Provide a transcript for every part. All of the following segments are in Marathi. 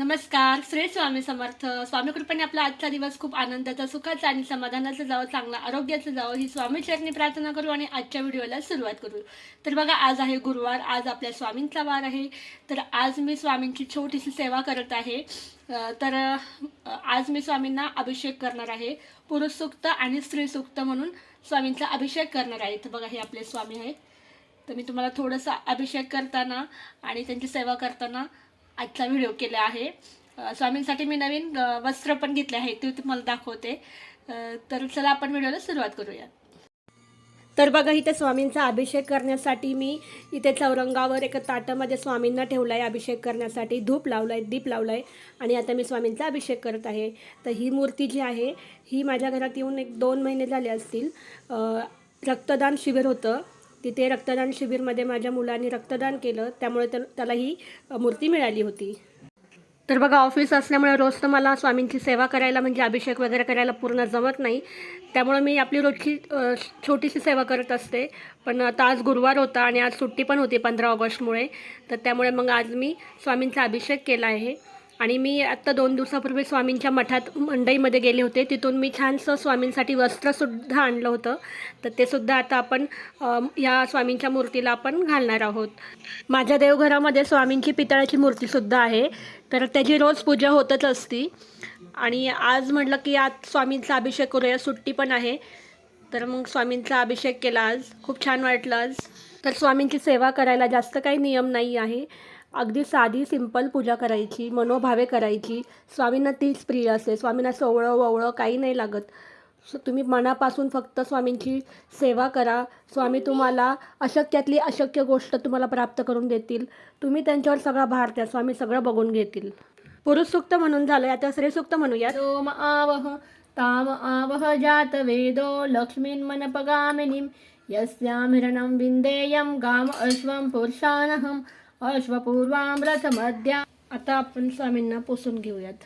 नमस्कार श्री स्वामी समर्थ. स्वामी कृपेने आपला आजचा दिवस खूप आनंदाचा सुखाचा आणि समाधानाचा जावं चांगला आरोग्याचं जावं ही स्वामी चरणी प्रार्थना करू आणि आजच्या व्हिडिओला सुरुवात करू. तर बघा आज आहे गुरुवार आज आपल्या स्वामींचा वार आहे. तर आज मी स्वामींची छोटीशी सेवा करत आहे. तर आज मी स्वामींना अभिषेक करणार आहे. पुरुष सूक्त आणि स्त्री सूक्त म्हणून स्वामींचा अभिषेक करणार आहे. तर बघा हे आपले स्वामी आहेत. तर मी तुम्हाला थोडंसं अभिषेक करताना आणि त्यांची सेवा करताना आजचा व्हिडिओ केला आहे. स्वामींसाठी मी नवीन वस्त्र पण घेतले आहे ते तुम्हाला दाखवते. तर चला आपण व्हिडिओला सुरुवात करूया. तर बघा इथे स्वामींचा अभिषेक करण्यासाठी मी इथे चौरंगावर एका ताटामध्ये स्वामींना ठेवला आहे अभिषेक करण्यासाठी. धूप लावला आहे दीप लावला आहे आणि आता मी स्वामींचा अभिषेक करत आहे. तर ही मूर्ती जी आहे ही माझ्या घरात येऊन एक दोन महिने झाले असतील. रक्तदान शिबिर होतं. तिथे रक्तदान शिबिरमध्ये माझ्या मुलांनी रक्तदान केलं. त्यामुळे त्या- त्याला ही मूर्ती मिळाली होती. तर बघा ऑफिस असल्यामुळे रोज तर मला स्वामींची सेवा करायला म्हणजे अभिषेक वगैरे करायला पूर्ण जमत नाही. त्यामुळे मी आपली रोजची छोटीशी सेवा करत असते. पण आता आज गुरुवार होता आणि आज सुट्टी पण होती पंधरा ऑगस्टमुळे. तर त्यामुळे मग आज मी स्वामींचा अभिषेक केला आहे. आणि मी आत्ता दोन दिवसापूर्वी स्वामींच्या मठात मंडईमध्ये गेले होते. तिथून मी छानसं स्वामींसाठी वस्त्रसुद्धा आणलं होतं. तर ते सुद्धा आता आपण या स्वामींच्या मूर्तीला आपण घालणार आहोत. माझ्या देवघरामध्ये स्वामींची पितळाची मूर्तीसुद्धा आहे. तर त्याची रोज पूजा होतच असती. आणि आज म्हटलं की आज स्वामींचा अभिषेक करूया सुट्टी पण आहे. तर मग स्वामींचा अभिषेक केला आज. खूप छान वाटलं आज. तर स्वामींची सेवा करायला जास्त काही नियम नाही आहे. अगदी साधी सिंपल पूजा करायची मनोभावे करायची. स्वामींना तीच प्रिय असते. स्वामींना सोवळं ववळं काही नाही लागत. तुम्ही मनापासून फक्त स्वामींची सेवा करा. स्वामी तुम्हाला अशक्यातली अशक्य गोष्ट तुम्हाला प्राप्त करून देतील. तुम्ही त्यांच्यावर सगळा भार द्या. स्वामी सगळं बघून घेतील. पुरुष सुक्त म्हणून झालं. आता स्त्री सुक्त म्हणूया सोम आवह ताम आवह जात वेदो लक्ष्मीन् मनपगामिनीं यस्यां हिरणं विन्देयं गाम अश्वं पुरुषानहम्. अश्वपूर्वामृत मध्या आता आपण स्वामींना पोसून घेऊयात.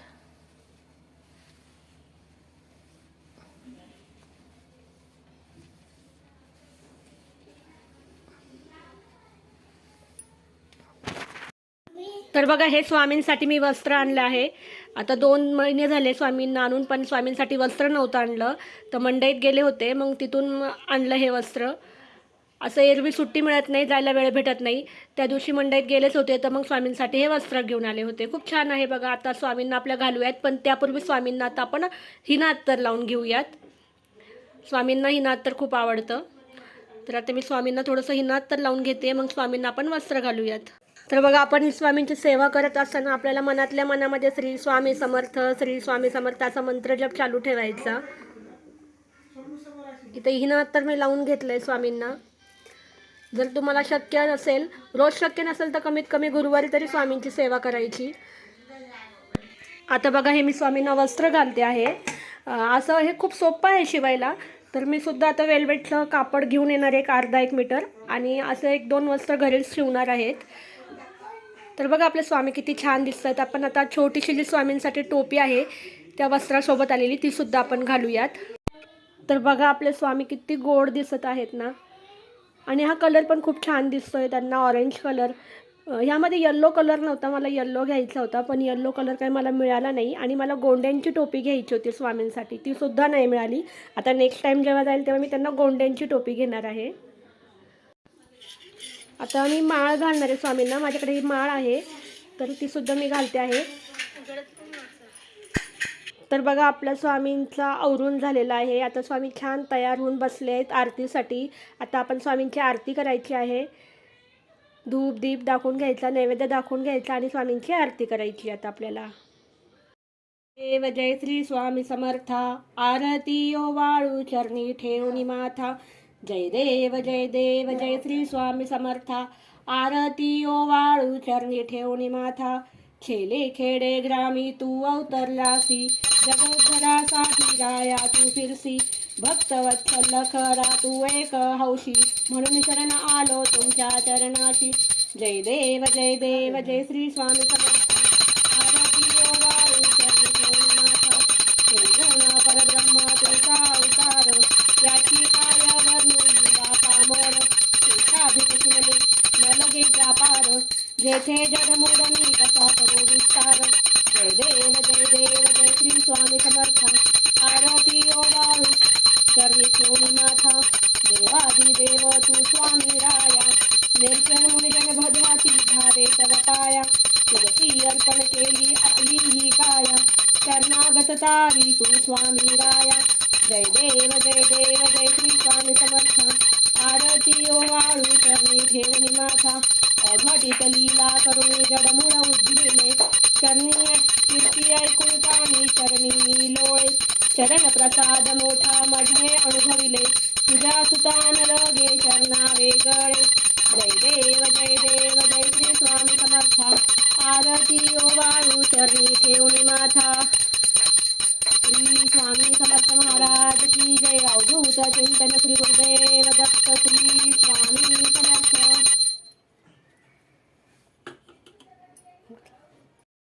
तर बघा हे स्वामींसाठी मी वस्त्र आणलं आहे. आता दोन महिने झाले स्वामींना आणून पण स्वामींसाठी वस्त्र नव्हतं आणलं. तर मंडईत गेले होते मग तिथून आणलं हे वस्त्र. असं एरवी सुट्टी मिळत नाही जायला वेळ भेटत नाही. त्या दिवशी मंडईत गेलेच होते तर मग स्वामींसाठी हे वस्त्र घेऊन आले होते. खूप छान आहे बघा आता स्वामींना आपल्या घालूयात पण त्यापूर्वी स्वामींना आता आपण हिना अत्तर लावून घेऊयात. स्वामींना हिना खूप आवडतं. तर आता मी स्वामींना थोडंसं हिना तर लावून घेते मग स्वामींना आपण वस्त्र घालूयात. तर बघा आपण ही स्वामींची सेवा करत असताना आपल्याला मनातल्या मनामध्ये श्री स्वामी समर्थ श्री स्वामी समर्थ असा मंत्र जप चालू ठेवायचा. इथे हिना मी लावून घेतलं आहे स्वामींना. जर तुम्हाला शक्य नसेल रोज शक्य नसेल तर कमीत कमी गुरुवारी तरी स्वामींची सेवा करायची. आता बघा हे मी स्वामींना वस्त्र घालते आहे. असं हे खूप सोपं आहे शिवायला. तर मी सुद्धा आता वेल्वेटचं कापड घेऊन येणार आहे एक अर्धा एक मीटर आणि असं एक दोन वस्त्र घरीच शिवणार आहेत. तर बघा आपले स्वामी किती छान दिसत आहेत आपण आता छोटीशी जी स्वामींसाठी टोपी आहे त्या वस्त्रासोबत आलेली ती सुद्धा आपण घालूयात. तर बघा आपले स्वामी किती गोड दिसत आहेत ना. आणि हा कलर पण खूप छान दिसतो आहे त्यांना ऑरेंज कलर ह्यामध्ये येल्लो कलर नव्हता मला येल्लो घ्यायचा होता पण येल्लो कलर काही मला मिळाला नाही. आणि मला गोंड्यांची टोपी घ्यायची होती स्वामींसाठी ती सुद्धा नाही मिळाली. आता नेक्स्ट टाईम जेव्हा जाईल तेव्हा मी त्यांना गोंड्यांची टोपी घेणार आहे. आता मी माळ घालणार आहे स्वामींना माझ्याकडे ही माळ आहे तर ती सुद्धा मी घालते आहे. तर बघा आपल्या स्वामींचा आवरून झालेला आहे. आता स्वामी छान तयार होऊन बसले आहेत आरतीसाठी. आता आपण स्वामींची आरती करायची आहे. धूप दीप दाखवून घ्यायचा नैवेद्य दाखवून घ्यायचा आणि स्वामींची आरती करायची आता आपल्याला. देव जय श्री स्वामी समर्था. आरती ओ वाळू चरणी ठेवणी माथा. जय देव जय देव जय श्री स्वामी समर्था. आरती ओ वाळू चरणी ठेवणी माथा. खेले खेडे ग्रामी तू अवतरलासी जगद्भरासाठी राया तू फिरसी. भक्तवत्सल खरा तू एक हौशी. म्हणून शरण आलो तुमच्या चरणाशी. जय देव जय देव जय श्री स्वामी समर्थ. आरती ओ परब्रह्म अवतार याची जेथे जडमोडणी कसा करू विस्तार जय देव जय देव जय श्री स्वामी समर्थ। आरती ओवाळू चरणी चोरी माथा देवादिदेव तू स्वामी राया। निर्जन मुनिजन भद्राती धारे तव पाया। तुझी अर्पण केली आपली ही काया। शरणागत तारी तू स्वामी राया। जय देव जय देव जय श्री स्वामी समर्थ। आरती ओवाळू चरणी ठेवणी माथा अघटित लीला करुणी जडमुळ उद्दिले चरणी कीर्ती ऐकून कानी चरणी लोळे चरण प्रसाद मोठा मध्ये अनुभविले। तुझ्या सुतान लगे चरणा वेगळे जय देव जय देव, जय श्री स्वामी समर्थ। आरती ओवाळू चरणी ठेवणी माथा। श्री स्वामी समर्थ महाराज की जय। अवधूत चिंतन श्री गुरुदेव दत्त श्री स्वामी